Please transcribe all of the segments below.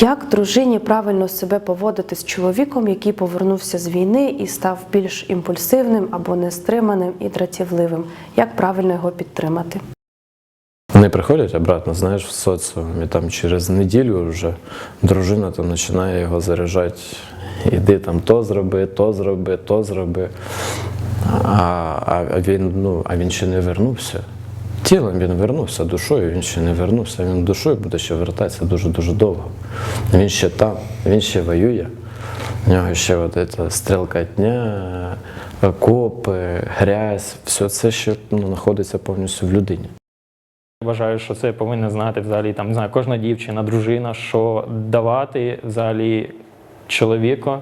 Як дружині правильно себе поводити з чоловіком, який повернувся з війни і став більш імпульсивним або нестриманим і дратівливим? Як правильно його підтримати? Вони приходять обратно, знаєш, в соціум, і там через неділю вже дружина там починає його заряджати. Іди там то зроби, то зроби, то зроби. А, а, він, ну, а він ще не вернувся. Тілом він вернувся, душою він ще не вернувся. Він душою буде ще вертатися дуже-дуже довго. Він ще там, він ще воює. У нього ще от ця стрілка дня, окопи, грязь, все це ще ну, знаходиться повністю в людині. Вважаю, що це повинна знати взагалі там не знаю, кожна дівчина, дружина, що давати взагалі чоловіку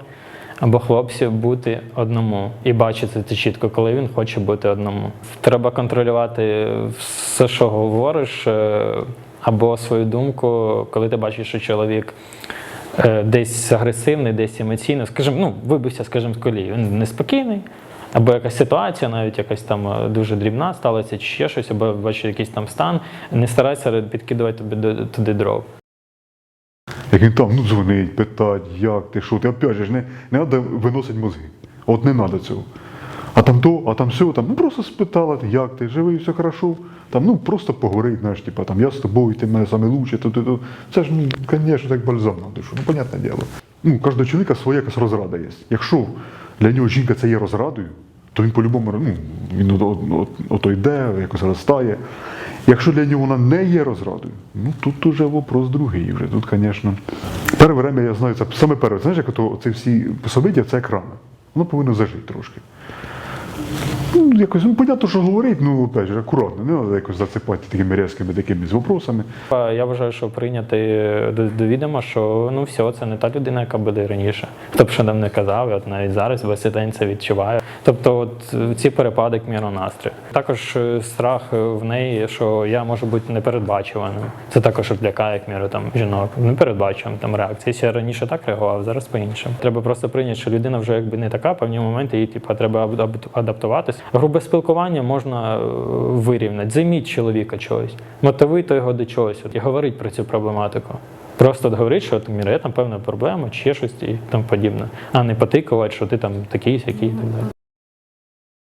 або хлопцю бути одному і бачити це чітко, коли він хоче бути одному. Треба контролювати все, що говориш, е, або свою думку, коли ти бачиш, що чоловік. е, Десь агресивний, десь емоційно, скажімо, ну, вибився, скажімо, з колії. Він неспокійний, або якась ситуація, навіть якась там е, дуже дрібна сталася, чи ще щось, або бачиш якийсь там стан, не старайся підкидувати тобі туди дров. Як він там ну, дзвонить, питать, як ти, що ти, опять же, не, не треба виносити мозги. От не треба цього. А там то, а там все, там, ну просто спитала, як ти, живий, все хорошо. Там, ну просто поговорити, знаєш, типа, там, я з тобою, ти мене саме лучше, то, то, то. Це ж, ну, звісно, так бальзам на душу, ну, понятне діло. Ну, кожного чоловіка своя якась розрада є. Якщо для нього жінка це є розрадою, то він по-любому ну, він от, от, от, ото йде, якось ростає. Якщо для нього вона не є розрадою, ну тут уже вопрос другий. Вже тут, звісно. Перше время я знаю, це саме перше, знаєш, як то ці всі пособиття, це екрани. Воно повинно зажити трошки. Ну, якось, ну, понятно, що говорить, ну, опять же, акуратно, не треба якось засипати такими різкими такими вопросами. Я вважаю, що прийняти до, до відома, що ну все, це не та людина, яка буде раніше. Хто що нам не казав, і от навіть зараз весь день це відчуваю. Тобто, от ці перепади к міру настрою. Також е, страх е, в неї, що я можу бути непередбачуваним. Це також лякає, як міру там жінок. Непередбачуваним там реакції. Я раніше так реагував, зараз по-іншому. Треба просто прийняти, що людина вже якби не така, певні моменти їй типу, треба аб- адаптуватись. Грубе спілкування можна е, вирівняти. Займіть чоловіка чогось, мотивуйте його до чогось і говоріть про цю проблематику. Просто говорить, що є там певна проблема, чи є щось і тому подібне, а не потикувати, що ти там такий, сякий і так далі.